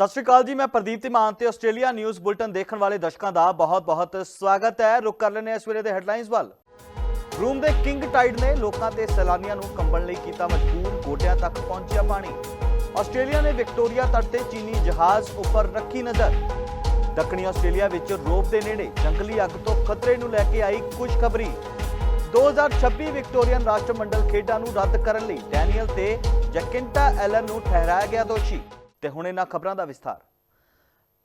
ਸਤਿ ਸ਼੍ਰੀ ਅਕਾਲ ਜੀ, ਮੈਂ ਪ੍ਰਦੀਪ ਤਿਮਾਨ ਤੇ ਆਸਟ੍ਰੇਲੀਆ ਨਿਊਜ਼ ਬੁਲਟਨ ਦੇਖਣ ਵਾਲੇ ਦਰਸ਼ਕਾਂ ਦਾ ਬਹੁਤ-ਬਹੁਤ ਸਵਾਗਤ ਹੈ। ਰੁਕ ਕਰ ਲੈਂਦੇ ਹਾਂ ਇਸ ਵੇਲੇ ਦੇ ਹੈਡਲਾਈਨਸ ਵੱਲ। ਰੂਮ ਦੇ ਕਿੰਗ ਟਾਈਡ ਨੇ ਲੋਕਾਂ ਤੇ ਸੈਲਾਨੀਆਂ ਨੂੰ ਕੰਬਣ ਲਈ ਕੀਤਾ ਮਜਬੂਰ, ਗੋਡਿਆਂ ਤੱਕ ਪਹੁੰਚਿਆ ਪਾਣੀ। ਆਸਟ੍ਰੇਲੀਆ ਨੇ ਵਿਕਟੋਰੀਆ ਤੱਟ ਤੇ ਚੀਨੀ ਜਹਾਜ਼ ਉੱਪਰ ਰੱਖੀ ਨਜ਼ਰ। ਦੱਖਣੀ ਆਸਟ੍ਰੇਲੀਆ ਵਿੱਚ ਰੋਪ ਦੇ ਨੇੜੇ ਜੰਗਲੀ ਅੱਗ ਤੋਂ ਖਤਰੇ ਨੂੰ ਲੈ ਕੇ ਆਈ ਖੁਸ਼ਖਬਰੀ। 2026 ਵਿਕਟੋਰੀਅਨ ਰਾਸ਼ਟਰਮੰਡਲ ਖੇਡਾਂ ਨੂੰ ਰੱਦ ਕਰਨ ਲਈ ਡੈਨੀਅਲ ਤੇ ਜੈਕਿੰਟਾ ਐਲਨ ਨੂੰ ਠਹਿਰਾਇਆ ਗਿਆ ਦੋਸ਼ੀ। ਤੇ ਹੁਣ ਇਹਨਾਂ ਖਬਰਾਂ ਦਾ ਵਿਸਥਾਰ।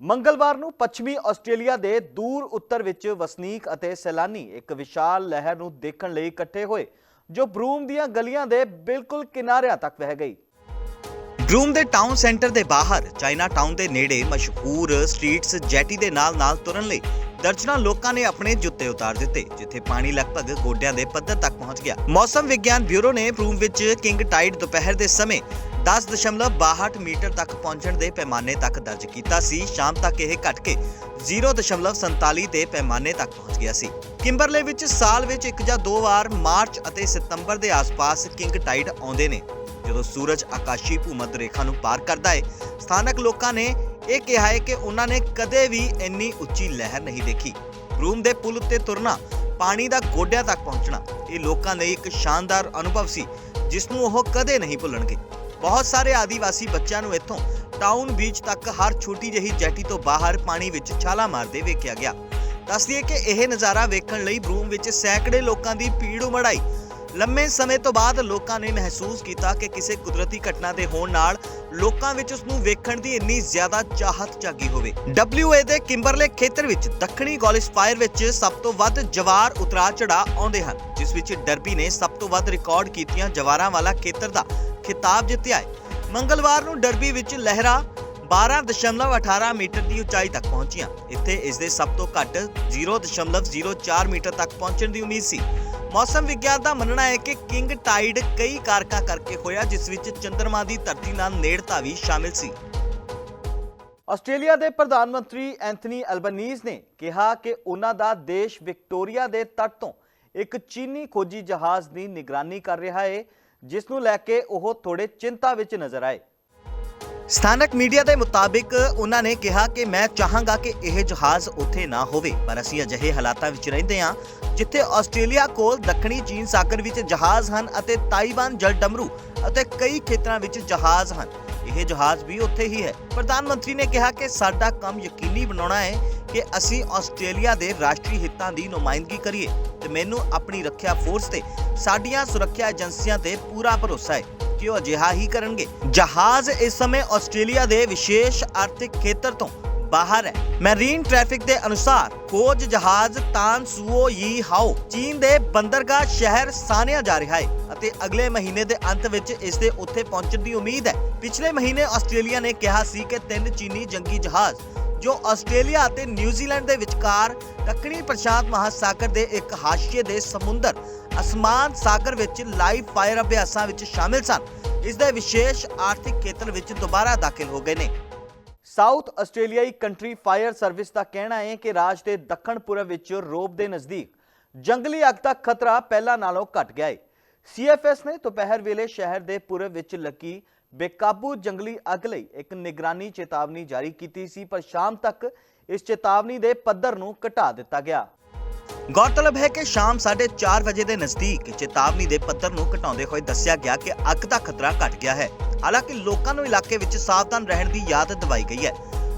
ਮੰਗਲਵਾਰ ਨੂੰ ਪੱਛਮੀ ਆਸਟ੍ਰੇਲੀਆ ਦੇ ਦੂਰ ਉੱਤਰ ਵਿੱਚ ਵਸਨੀਕ ਅਤੇ ਸੈਲਾਨੀ ਇੱਕ ਵਿਸ਼ਾਲ ਲਹਿਰ ਨੂੰ ਦੇਖਣ ਲਈ ਇਕੱਠੇ ਹੋਏ, ਜੋ ਬਰੂਮ ਦੀਆਂ ਗਲੀਆਂ ਦੇ ਬਿਲਕੁਲ ਕਿਨਾਰਿਆਂ ਤੱਕ ਵਹਿ ਗਈ। ਬਰੂਮ ਦੇ ਟਾਊਨ ਸੈਂਟਰ ਦੇ ਬਾਹਰ, ਚਾਈਨਾ ਟਾਊਨ ਦੇ ਨੇੜੇ ਮਸ਼ਹੂਰ ਸਟਰੀਟਸ ਜੈਟੀ ਦੇ ਨਾਲ-ਨਾਲ ਤੁਰਨ ਲਈ ਦਰਜਨਾਂ ਲੋਕਾਂ ਨੇ ਆਪਣੇ ਜੁੱਤੇ ਉਤਾਰ ਦਿੱਤੇ, ਜਿੱਥੇ ਪਾਣੀ ਲਗਭਗ ਗੋਡਿਆਂ ਦੇ ਪੱਧਰ ਤੱਕ ਪਹੁੰਚ ਗਿਆ। ਮੌਸਮ ਵਿਗਿਆਨ ਬਿਊਰੋ ਨੇ ਬਰੂਮ ਵਿੱਚ ਕਿੰਗ ਟਾਈਡ ਦੁਪਹਿਰ ਦੇ ਸਮੇਂ 10.62 ਮੀਟਰ ਤੱਕ ਪਹੁੰਚਣ ਦੇ ਪੈਮਾਨੇ ਤੱਕ ਦਰਜ ਕੀਤਾ ਸੀ। ਸ਼ਾਮ ਤੱਕ ਇਹ ਘਟ ਕੇ 0.47 ਦੇ ਪੈਮਾਨੇ ਤੱਕ ਪਹੁੰਚ ਗਿਆ ਸੀ। ਕਿੰਬਰਲੇ ਵਿੱਚ ਸਾਲ ਵਿੱਚ ਇੱਕ ਜਾਂ ਦੋ ਵਾਰ ਮਾਰਚ ਅਤੇ ਸਤੰਬਰ ਦੇ ਆਸ-ਪਾਸ ਕਿੰਗ ਟਾਈਡ ਆਉਂਦੇ ਨੇ। ਜਦੋਂ ਸੂਰਜ ਆਕਾਸ਼ੀ ਭੂਮੱਧ ਰੇਖਾ ਨੂੰ ਪਾਰ ਕਰਦਾ ਹੈ ਸਥਾਨਕ ਲੋਕਾਂ ਨੇ ਇਹ ਕਿਹਾ ਹੈ ਕਿ ਉਹਨਾਂ ਨੇ ਕਦੇ ਵੀ ਇੰਨੀ ਉੱਚੀ ਲਹਿਰ ਨਹੀਂ ਦੇਖੀ। ਰੂਮ ਦੇ ਪੁਲ ਉੱਤੇ ਤੁਰਨਾ, ਪਾਣੀ ਦਾ ਗੋਡਿਆਂ ਤੱਕ ਪਹੁੰਚਣਾ, ਇਹ ਲੋਕਾਂ ਲਈ ਇੱਕ ਸ਼ਾਨਦਾਰ ਅਨੁਭਵ ਸੀ, ਜਿਸ ਨੂੰ ਉਹ ਕਦੇ ਨਹੀਂ ਭੁੱਲਣਗੇ। ਬਹੁਤ ਸਾਰੇ ਆਦੀਵਾਸੀ ਬੱਚਿਆਂ ਨੂੰ ਇੱਥੋਂ ਟਾਊਨ ਬੀਚ ਤੱਕ ਹਰ ਛੋਟੀ ਜਿਹੀ ਜੈਟੀ ਤੋਂ ਬਾਹਰ ਪਾਣੀ ਵਿੱਚ ਛਾਲਾ ਮਾਰਦੇ ਵੇਖਿਆ ਗਿਆ। ਦੱਸਦੀਏ ਕਿ ਇਹ ਨਜ਼ਾਰਾ ਵੇਖਣ ਲਈ ਬਰੂਮ ਵਿੱਚ ਸੈਂਕੜੇ ਲੋਕਾਂ ਦੀ ਭੀੜ ਉਮੜ ਆਈ ਲੰਮੇ ਸਮੇਂ ਤੋਂ ਬਾਅਦ ਲੋਕਾਂ ਨੇ ਮਹਿਸੂਸ ਕੀਤਾ ਕਿ ਕਿਸੇ ਕੁਦਰਤੀ ਘਟਨਾ ਦੇ ਹੋਣ ਨਾਲ ਲੋਕਾਂ ਵਿੱਚ ਉਸ ਨੂੰ ਵੇਖਣ ਦੀ ਇੰਨੀ ਜ਼ਿਆਦਾ ਚਾਹਤ ਜਾਗੀ ਹੋਵੇ। WA ਦੇ ਕਿੰਬਰਲੇ ਖੇਤਰ ਵਿੱਚ ਦੱਖਣੀ ਗੋਲਿਸ ਫਾਇਰ ਵਿੱਚ ਸਭ ਤੋਂ ਵੱਧ ਜਵਾਰ ਉਤਰਾ ਚੜਾ ਆਉਂਦੇ ਹਨ, ਜਿਸ ਵਿੱਚ ਡਰਬੀ ਨੇ ਸਭ ਤੋਂ ਵੱਧ ਰਿਕਾਰਡ ਕੀਤੀਆਂ ਜਵਾਰਾਂ ਵਾਲਾ ਖੇਤਰ ਦਾ ਖਿਤਾਬ ਜਿੱਤਿਆ ਹੈ। ਮੰਗਲਵਾਰ ਨੂੰ ਡਰਬੀ ਵਿੱਚ ਲਹਿਰਾ 12.18 ਮੀਟਰ ਦੀ ਉਚਾਈ ਤੱਕ ਪਹੁੰਚੀਆਂ। ਇੱਥੇ ਇਸ ਦੇ ਸਭ ਤੋਂ ਘੱਟ 0.04 ਮੀਟਰ ਤੱਕ ਪਹੁੰਚਣ ਦੀ ਉਮੀਦ ਸੀ। ਮੌਸਮ ਵਿਗਿਆਨ ਦਾ ਮੰਨਣਾ ਹੈ ਕਿ ਕਿੰਗ ਟਾਈਡ ਕਈ ਕਾਰਕਾਂ ਕਰਕੇ ਹੋਇਆ, ਜਿਸ ਵਿੱਚ ਚੰ드ਰਮਾ ਦੀ ਧਰਤੀ ਨਾਲ ਨੇੜਤਾ ਵੀ ਸ਼ਾਮਿਲ ਸੀ। ਆਸਟ੍ਰੇਲੀਆ ਦੇ ਪ੍ਰਧਾਨ ਮੰਤਰੀ ਐਂਥਨੀ ਐਲਬਨੀਜ਼ ਨੇ ਕਿਹਾ ਕਿ ਉਹਨਾਂ ਦਾ ਦੇਸ਼ ਵਿਕਟੋਰੀਆ ਦੇ ਤੱਟ ਤੋਂ ਇੱਕ ਚੀਨੀ ਖੋਜੀ ਜਹਾਜ਼ ਦੀ ਨਿਗਰਾਨੀ ਕਰ ਰਿਹਾ ਹੈ ਜਿਸ ਨੂੰ ਲੈ ਕੇ ਉਹ ਥੋੜੇ ਚਿੰਤਾ ਵਿੱਚ ਨਜ਼ਰ ਆਏ। ਸਥਾਨਕ ਮੀਡੀਆ ਦੇ ਮੁਤਾਬਿਕ ਉਹਨਾਂ ਨੇ ਕਿਹਾ ਕਿ ਮੈਂ ਚਾਹਾਂਗਾ ਕਿ ਇਹ ਜਹਾਜ਼ ਉੱਥੇ ਨਾ ਹੋਵੇ, ਪਰ ਅਸੀਂ ਅਜਿਹੇ ਹਾਲਾਤਾਂ ਵਿੱਚ ਰਹਿੰਦੇ ਹਾਂ, ਜਿੱਥੇ ਆਸਟ੍ਰੇਲੀਆ ਕੋਲ ਦੱਖਣੀ ਚੀਨ ਸਾਗਰ ਵਿੱਚ ਜਹਾਜ਼ ਹਨ ਅਤੇ ਤਾਈਵਾਨ ਜਲ ਡਮਰੂ ਅਤੇ ਕਈ ਖੇਤਰਾਂ ਵਿੱਚ ਜਹਾਜ਼ ਹਨ। ਇਹ ਜਹਾਜ਼ ਵੀ ਉੱਥੇ ਹੀ ਹੈ। ਪ੍ਰਧਾਨ ਮੰਤਰੀ ਨੇ ਕਿਹਾ ਕਿ ਸਾਡਾ ਕੰਮ ਯਕੀਨੀ ਬਣਾਉਣਾ ਹੈ ਕਿ ਅਸੀਂ ਆਸਟ੍ਰੇਲੀਆ ਦੇ ਰਾਸ਼ਟਰੀ ਹਿੱਤਾਂ ਦੀ ਨੁਮਾਇੰਦਗੀ ਕਰੀਏ ਤੇ ਮੈਨੂੰ ਆਪਣੀ ਰੱਖਿਆ ਫੋਰਸ ਤੇ ਸਾਡੀਆਂ ਸੁਰੱਖਿਆ ਏਜੰਸੀਆਂ ਤੇ ਪੂਰਾ ਭਰੋਸਾ ਹੈ ਕਿ ਉਹ ਅਜਿਹਾ ਹੀ ਕਰਨਗੇ। ਜਹਾਜ਼ ਇਸ ਸਮੇਂ ਆਸਟ੍ਰੇਲੀਆ ਦੇ ਵਿਸ਼ੇਸ਼ ਆਰਥਿਕ ਖੇਤਰ ਤੋਂ ਬਾਹਰ ਹੈ। ਮੈਰੀਨ ਟ੍ਰੈਫਿਕ ਦੇ ਅਨੁਸਾਰ ਖੋਜ ਜਹਾਜ਼ ਤਾਨ ਯੀ ਹਾਓ ਚੀਨ ਦੇ ਬੰਦਰਗਾਹ ਸ਼ਹਿਰ ਸਾਨਿਆ ਜਾ ਰਿਹਾ ਹੈ। ਅਤੇ ਅਗਲੇ ਮਹੀਨੇ ਦੇ ਅੰਤ ਵਿੱਚ ਇਸ ਦੇ ਉੱਥੇ ਪਹੁੰਚਣ ਦੀ ਉਮੀਦ ਹੈ। ਪਿਛਲੇ ਮਹੀਨੇ ਆਸਟ੍ਰੇਲੀਆ ਨੇ ਕਿਹਾ ਸੀ ਕਿ ਤਿੰਨ ਚੀਨੀ ਜੰਗੀ ਜਹਾਜ਼, ਜੋ ਆਸਟ੍ਰੇਲੀਆ ਅਤੇ ਨਿਊਜ਼ੀਲੈਂਡ ਦੇ ਵਿਚਕਾਰ ਦੱਖਣੀ ਪ੍ਰਸ਼ਾਂਤ ਮਹਾਸਾਗਰ ਦੇ ਇੱਕ ਹਾਸ਼ੀਏ ਦੇ ਸਮੁੰਦਰ, ਅਸਮਾਨ ਸਾਗਰ ਵਿੱਚ ਲਾਈਵ ਫਾਇਰ ਅਭਿਆਸਾਂ ਵਿੱਚ ਸ਼ਾਮਿਲ ਸਨ। ਇਸ ਦੇ ਵਿਸ਼ੇਸ਼ ਆਰਥਿਕ ਖੇਤਰ ਵਿੱਚ ਦੁਬਾਰਾ ਦਾਖਲ ਹੋ ਗਏ ਨੇ। ਸਾਊਥ ਆਸਟ੍ਰੇਲੀਆਈ ਕੰਟਰੀ ਫਾਇਰ ਸਰਵਿਸ ਦਾ ਕਹਿਣਾ ਹੈ ਕਿ ਰਾਜ ਦੇ ਦੱਖਣ ਪੂਰਬ ਵਿੱਚ ਰੋਬ ਦੇ ਨਜ਼ਦੀਕ ਜੰਗਲੀ ਅੱਗ ਦਾ ਖਤਰਾ ਪਹਿਲਾਂ ਨਾਲੋਂ ਘਟ ਗਿਆ ਹੈ ਸੀਐਫਐਸ ਨੇ ਦੁਪਹਿਰ ਵੇਲੇ ਸ਼ਹਿਰ ਦੇ ਪੂਰਬ ਵਿੱਚ ਲੱਗੀ ਬੇਕਾਬੂ ਜੰਗਲੀ ਅੱਗ ਲਈ ਇੱਕ ਨਿਗਰਾਨੀ ਚੇਤਾਵਨੀ ਜਾਰੀ ਕੀਤੀ ਸੀ, ਪਰ ਸ਼ਾਮ ਤੱਕ ਇਸ ਚੇਤਾਵਨੀ ਦੇ ਪੱਧਰ ਨੂੰ ਘਟਾ ਦਿੱਤਾ ਗਿਆ। ਗੌਰਤਲਬ ਹੈ ਕਿ ਸ਼ਾਮ 4:30 ਵਜੇ ਦੇ ਨਜ਼ਦੀਕ ਚੇਤਾਵਨੀ ਦੇ ਪੱਧਰ ਨੂੰ ਘਟਾਉਂਦੇ ਹੋਏ ਦੱਸਿਆ ਗਿਆ ਕਿ ਅੱਗ ਦਾ ਖਤਰਾ ਘਟ ਗਿਆ ਹੈ। ਹਾਲਾਂਕਿ ਲੋਕਾਂ ਨੂੰ ਇਲਾਕੇ ਵਿੱਚ ਸਾਵਧਾਨ ਰਹਿਣ ਦੀ ਯਾਦ ਦਿਵਾਈ ਗਈ ਹੈ।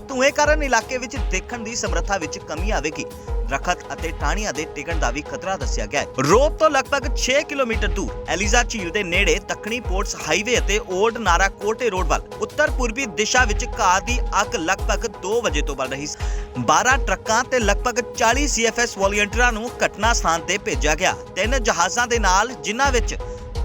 ਧੂਏ ਕਾਰਨ ਇਲਾਕੇ ਵਿੱਚ ਦੇਖਣ ਦੀ ਸਮਰੱਥਾ ਵਿੱਚ ਕਮੀ ਆਵੇਗੀ। ਦਰਖਤ ਅਤੇ ਟਾਹਣੀਆਂ ਦੇ ਟਿਕਣ ਦਾ ਵੀ ਖਤਰਾ ਦੱਸਿਆ ਗਿਆ ਹੈ। ਰੋਪ ਤੋਂ ਲਗਭਗ 6 ਕਿਲੋਮੀਟਰ ਦੂਰ, ਐਲੀਜ਼ਾ ਝੀਲ ਦੇ ਨੇੜੇ ਦੱਖਣੀ ਪੋਰਟਸ ਹਾਈਵੇ ਅਤੇ ਓਲਡ ਨਾਰਾ ਕੋਟੇ ਰੋਡ ਵੱਲ, ਉੱਤਰ ਪੂਰਬੀ ਦਿਸ਼ਾ ਵਿੱਚ ਘਾਹ ਦੀ ਅੱਗ ਲਗਭਗ 2 ਵਜੇ ਤੋਂ ਬਲ ਰਹੀ ਸੀ। 12 ਟਰੱਕਾਂ ਤੇ ਲਗਭਗ 40 ਸੀਐਫਐਸ ਵੋਲੰਟੀਅਰਾਂ ਨੂੰ ਘਟਨਾ ਸਥਾਨ ਤੇ ਭੇਜਿਆ ਗਿਆ। ਤਿੰਨ ਜਹਾਜ਼ਾਂ ਦੇ ਨਾਲ, ਜਿਨ੍ਹਾਂ ਵਿੱਚ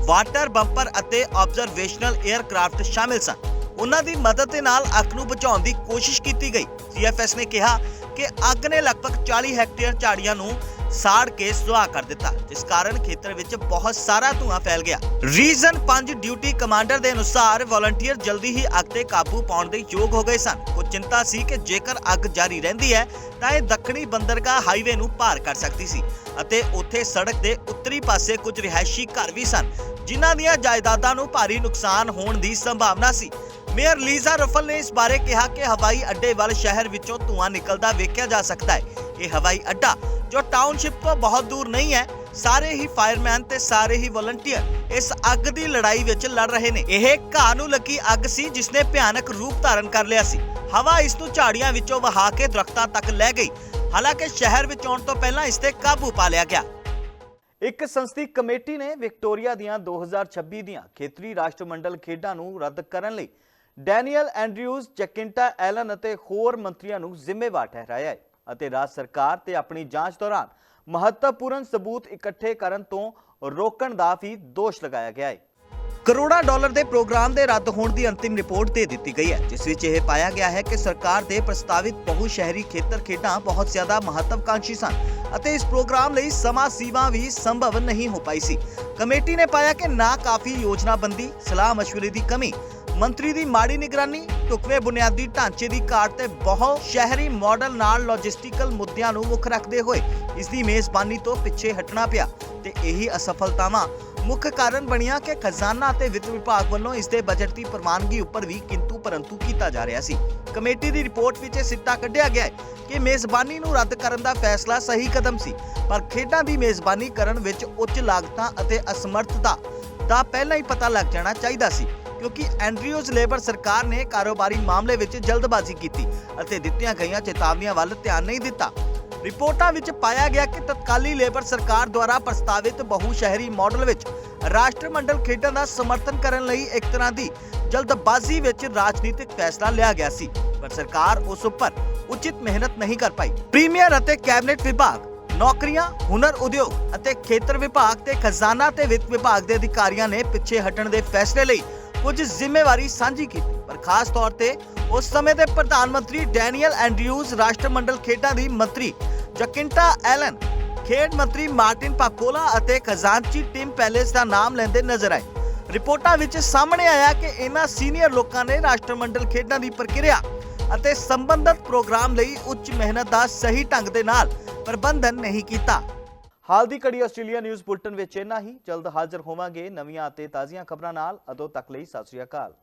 ਵਾਟਰ ਬੰਪਰ ਅਤੇ ਆਬਜ਼ਰਵੇਸ਼ਨਲ 에ਅਰਕ੍ਰਾਫਟ ਸ਼ਾਮਿਲ ਸਨ। ਉਹਨਾਂ ਦੀ ਮਦਦ ਦੇ ਨਾਲ ਅੱਗ ਨੂੰ ਬੁਝਾਉਣ ਦੀ ਕੋਸ਼ਿਸ਼ ਕੀਤੀ ਗਈ। ਸੀਐਫਐਸ ਨੇ ਕਿਹਾ ਕਿ ਅੱਗ ਨੇ ਲਗਭਗ 40 ਹੈਕਟੇਅਰ ਝਾੜੀਆਂ ਨੂੰ ਸਾੜ ਕੇ ਸੁਆਹ ਕਰ ਦਿੱਤਾ, ਜਿਸ ਕਾਰਨ ਖੇਤਰ ਵਿੱਚ ਬਹੁਤ ਸਾਰਾ ਧੂਆਂ ਫੈਲ ਗਿਆ। ਰੀਜਨ 5 ਡਿਊਟੀ ਕਮਾਂਡਰ ਦੇ ਅਨੁਸਾਰ ਵਲੰਟੀਅਰ ਜਲਦੀ ਹੀ ਅੱਗ ਤੇ ਕਾਬੂ ਪਾਉਣ ਦੇ ਯੋਗ ਹੋ ਗਏ ਸਨ। ਉਹ ਚਿੰਤਾ ਸੀ ਕਿ ਜੇਕਰ ਅੱਗ ਜਾਰੀ ਰਹਿੰਦੀ ਹੈ, ਤਾਂ ਇਹ ਦੱਖਣੀ ਬੰਦਰਗਾਹ ਹਾਈਵੇ ਨੂੰ ਪਾਰ ਕਰ ਸਕਦੀ ਸੀ ਅਤੇ ਉੱਥੇ ਸੜਕ ਦੇ ਉੱਤਰੀ ਪਾਸੇ ਕੁਝ ਰਿਹਾਇਸ਼ੀ ਘਰ ਵੀ ਸਨ, ਜਿਨ੍ਹਾਂ ਦੀਆਂ ਜਾਇਦਾਦਾਂ ਨੂੰ ਭਾਰੀ ਨੁਕਸਾਨ ਹੋਣ ਦੀ ਸੰਭਾਵਨਾ ਸੀ। ਮੇਅਰ ਲੀਜ਼ਾ ਰਫਲ ਨੇ ਇਸ ਬਾਰੇ ਕਿਹਾ ਕਿ ਹਵਾਈ ਅੱਡੇ ਵੱਲ ਸ਼ਹਿਰ ਵਿੱਚੋਂ ਧੂਆਂ ਨਿਕਲਦਾ ਵੇਖਿਆ ਜਾ ਸਕਦਾ ਹੈ। ਇਹ ਹਵਾਈ ਅੱਡਾ, ਜੋ ਟਾਊਨਸ਼ਿਪ ਤੋਂ ਬਹੁਤ ਦੂਰ ਨਹੀਂ ਹੈ, ਸਾਰੇ ਹੀ ਫਾਇਰਮੈਨ ਤੇ ਸਾਰੇ ਹੀ ਵਲੰਟੀਅਰ ਇਸ ਅੱਗ ਦੀ ਲੜਾਈ ਵਿੱਚ ਲੜ ਰਹੇ ਨੇ। ਇਹ ਘਾਹ ਨੂੰ ਲੱਗੀ ਅੱਗ ਸੀ ਜਿਸ ਨੇ ਭਿਆਨਕ ਰੂਪ ਧਾਰਨ ਕਰ ਲਿਆ ਸੀ। ਹਵਾ ਇਸ ਨੂੰ ਝਾੜੀਆਂ ਵਿੱਚੋਂ ਵਹਾ ਕੇ ਦਰਖਤਾਂ ਤੱਕ ਲੈ ਗਈ। ਹਾਲਾਂਕਿ ਸ਼ਹਿਰ ਵਿੱਚ ਆਉਣ ਤੋਂ ਪਹਿਲਾਂ ਇਸ ਤੇ ਕਾਬੂ ਪਾ ਲਿਆ ਗਿਆ। ਇੱਕ ਸੰਸਦੀ ਕਮੇਟੀ ਨੇ ਵਿਕਟੋਰੀਆ ਦੀਆਂ 2026 ਦੀਆਂ ਖੇਤਰੀ ਰਾਸ਼ਟਰਮੰਡਲ ਖੇਡਾਂ ਨੂੰ ਰੱਦ ਕਰਨ ਲਈ ਡੈਨੀਅਲ ਐਂਡਰਿਊਜ਼, ਜੈਕਿੰਟਾ ਐਲਨ ਅਤੇ ਹੋਰ ਮੰਤਰੀਆਂ ਨੂੰ ਜ਼ਿੰਮੇਵਾਰ ਠਹਿਰਾਇਆ ਹੈ ਅਤੇ ਰਾਜ ਸਰਕਾਰ ਤੇ ਆਪਣੀ ਜਾਂਚ ਦੌਰਾਨ ਮਹੱਤਵਪੂਰਨ ਸਬੂਤ ਇਕੱਠੇ ਕਰਨ ਤੋਂ ਰੋਕਣ ਦਾ ਵੀ ਦੋਸ਼ ਲਗਾਇਆ ਗਿਆ ਹੈ। ਕਰੋੜਾਂ ਡਾਲਰ ਦੇ ਪ੍ਰੋਗਰਾਮ ਦੇ ਰੱਦ ਹੋਣ ਦੀ ਅੰਤਿਮ ਰਿਪੋਰਟ ਦੇ ਦਿੱਤੀ ਗਈ ਹੈ, ਜਿਸ ਵਿੱਚ ਇਹ ਪਾਇਆ ਗਿਆ ਹੈ ਕਿ ਸਰਕਾਰ ਦੇ ਪ੍ਰਸਤਾਵਿਤ ਬਹੁ ਸ਼ਹਿਰੀ ਖੇਤਰ ਖੇਡਾਂ ਬਹੁਤ ਜ਼ਿਆਦਾ ਮਹੱਤਵਕਾਂਸ਼ੀ ਸਨ ਅਤੇ ਇਸ ਪ੍ਰੋਗਰਾਮ ਲਈ ਸਮਾਂ ਸੀਮਾ ਵੀ ਸੰਭਵ ਨਹੀਂ ਹੋ ਪਾਈ ਸੀ। ਕਮੇਟੀ ਨੇ ਪਾਇਆ ਕਿ ਨਾ ਕਾਫੀ ਯੋਜਨਾਬੰਦੀ, ਸਲਾਹ مشورے ਦੀ ਕਮੀ ਮੰਤਰੀ ਦੀ ਮਾੜੀ ਨਿਗਰਾਨੀ ਟੁਕਵੇਂ ਬੁਨਿਆਦੀ ਢਾਂਚੇ ਦੀ ਘਾਟ ਤੇ ਬਹੁ ਸ਼ਹਿਰੀ ਮਾਡਲ ਨਾਲ ਲੌਜਿਸਟੀਕਲ ਮੁੱਦਿਆਂ ਨੂੰ ਮੁੱਖ ਰੱਖਦੇ ਹੋਏ ਇਸ ਦੀ ਮੇਜ਼ਬਾਨੀ ਤੋਂ ਪਿੱਛੇ ਹਟਣਾ ਪਿਆ ਤੇ ਇਹੀ ਅਸਫਲਤਾਵਾਂ ਮੁੱਖ ਕਾਰਨ ਬਣੀਆਂ ਕਿ ਖਜ਼ਾਨਾ ਅਤੇ ਵਿੱਤ ਵਿਭਾਗ ਵੱਲੋਂ ਇਸ ਦੇ ਬਜਟ ਦੀ ਪ੍ਰਵਾਨਗੀ ਉੱਪਰ ਵੀ ਕਿੰਤੂ ਪਰੰਤੂ ਕੀਤਾ ਜਾ ਰਿਹਾ ਸੀ। ਕਮੇਟੀ ਦੀ ਰਿਪੋਰਟ ਵਿੱਚ ਇਹ ਸਿੱਟਾ ਕੱਢਿਆ ਗਿਆ ਹੈ ਕਿ ਮੇਜ਼ਬਾਨੀ ਨੂੰ ਰੱਦ ਕਰਨ ਦਾ ਫੈਸਲਾ ਸਹੀ ਕਦਮ ਸੀ, ਪਰ ਖੇਡਾਂ ਦੀ ਮੇਜ਼ਬਾਨੀ ਕਰਨ ਵਿੱਚ ਉੱਚ ਲਾਗਤਾਂ ਅਤੇ ਅਸਮਰਥਤਾ ਦਾ ਪਹਿਲਾਂ ਹੀ ਪਤਾ ਲੱਗ ਜਾਣਾ ਚਾਹੀਦਾ ਸੀ। ਕਿਉਂਕਿ ਐਂਡਰਿਊਜ਼ ਲੇਬਰ ਸਰਕਾਰ ਨੇ ਕਾਰੋਬਾਰੀ ਮਾਮਲੇ ਵਿੱਚ ਜਲਦਬਾਜ਼ੀ ਕੀਤੀ ਅਤੇ ਦਿੱਤੀਆਂ ਗਈਆਂ ਚੇਤਾਵਨੀਆਂ ਵੱਲ ਧਿਆਨ ਨਹੀਂ ਦਿੱਤਾ। ਰਿਪੋਰਟਾਂ ਵਿੱਚ ਪਾਇਆ ਗਿਆ ਕਿ ਤਤਕਾਲੀ ਲੇਬਰ ਸਰਕਾਰ ਦੁਆਰਾ ਪ੍ਰਸਤਾਵਿਤ ਬਹੁ ਸ਼ਹਿਰੀ ਮਾਡਲ ਵਿੱਚ ਰਾਸ਼ਟਰਮੰਡਲ ਖੇਡਾਂ ਦਾ ਸਮਰਥਨ ਕਰਨ ਲਈ ਇੱਕ ਤਰ੍ਹਾਂ ਦੀ ਜਲਦਬਾਜ਼ੀ ਵਿੱਚ ਰਾਜਨੀਤਿਕ ਫੈਸਲਾ ਲਿਆ ਗਿਆ ਸੀ, ਪਰ ਸਰਕਾਰ ਉਸ ਉੱਪਰ ਉਚਿਤ ਮਿਹਨਤ ਨਹੀਂ ਕਰ ਪਾਈ। ਪ੍ਰੀਮੀਅਰ ਅਤੇ ਕੈਬਨਿਟ ਵਿਭਾਗ, ਨੌਕਰੀਆਂ, ਹੁਨਰ ਉਦਯੋਗ ਅਤੇ ਖੇਤਰ ਵਿਭਾਗ ਤੇ ਖਜ਼ਾਨਾ ਤੇ ਵਿੱਤ ਵਿਭਾਗ ਦੇ ਅਧਿਕਾਰੀਆਂ ਨੇ ਪਿੱਛੇ ਹਟਣ ਦੇ ਫੈਸਲੇ ਲਈ ਕੁਝ ਜ਼ਿੰਮੇਵਾਰੀ ਸਾਂਝੀ ਕੀਤੀ, ਪਰ ਖਾਸ ਤੌਰ ਤੇ ਉਸ ਸਮੇਂ ਦੇ ਪ੍ਰਧਾਨ ਮੰਤਰੀ ਡੈਨੀਅਲ ਐਂਡਰਿਊਜ਼ ਰਾਸ਼ਟਰਮੰਡਲ ਖੇਡਾਂ ਦੀ ਮੰਤਰੀ ਜਕਿੰਟਾ ਐਲਨ, ਖੇਡ ਮੰਤਰੀ ਮਾਰਟਿਨ ਪਾਕੋਲਾ ਅਤੇ ਖਜ਼ਾਨਚੀ ਟਿਮ ਪੈਲੇਸ ਦਾ ਨਾਮ ਲੈਂਦੇ ਨਜ਼ਰ ਆਏ। ਰਿਪੋਰਟਾਂ ਵਿੱਚ ਸਾਹਮਣੇ ਆਇਆ ਕਿ ਇਹਨਾਂ ਸੀਨੀਅਰ ਲੋਕਾਂ ਨੇ ਰਾਸ਼ਟਰਮੰਡਲ ਖੇਡਾਂ ਦੀ ਪ੍ਰਕਿਰਿਆ ਅਤੇ ਸੰਬੰਧਤ ਪ੍ਰੋਗਰਾਮ ਲਈ ਉੱਚ ਮਿਹਨਤ ਦਾ ਸਹੀ ਢੰਗ ਦੇ ਨਾਲ ਪ੍ਰਬੰਧਨ ਨਹੀਂ ਕੀਤਾ। ਹਾਲ ਦੀ ਘੜੀ ਆਸਟ੍ਰੇਲੀਆ ਨਿਊਜ਼ ਬੁਲਟਨ ਵਿੱਚ ਇੰਨਾ ਹੀ। ਜਲਦ ਹਾਜ਼ਰ ਹੋਵਾਂਗੇ ਨਵੀਆਂ ਅਤੇ ਤਾਜ਼ੀਆਂ ਖਬਰਾਂ ਨਾਲ। ਅਦੋਂ ਤੱਕ ਲਈ ਸਤਿ ਸ਼੍ਰੀ ਅਕਾਲ।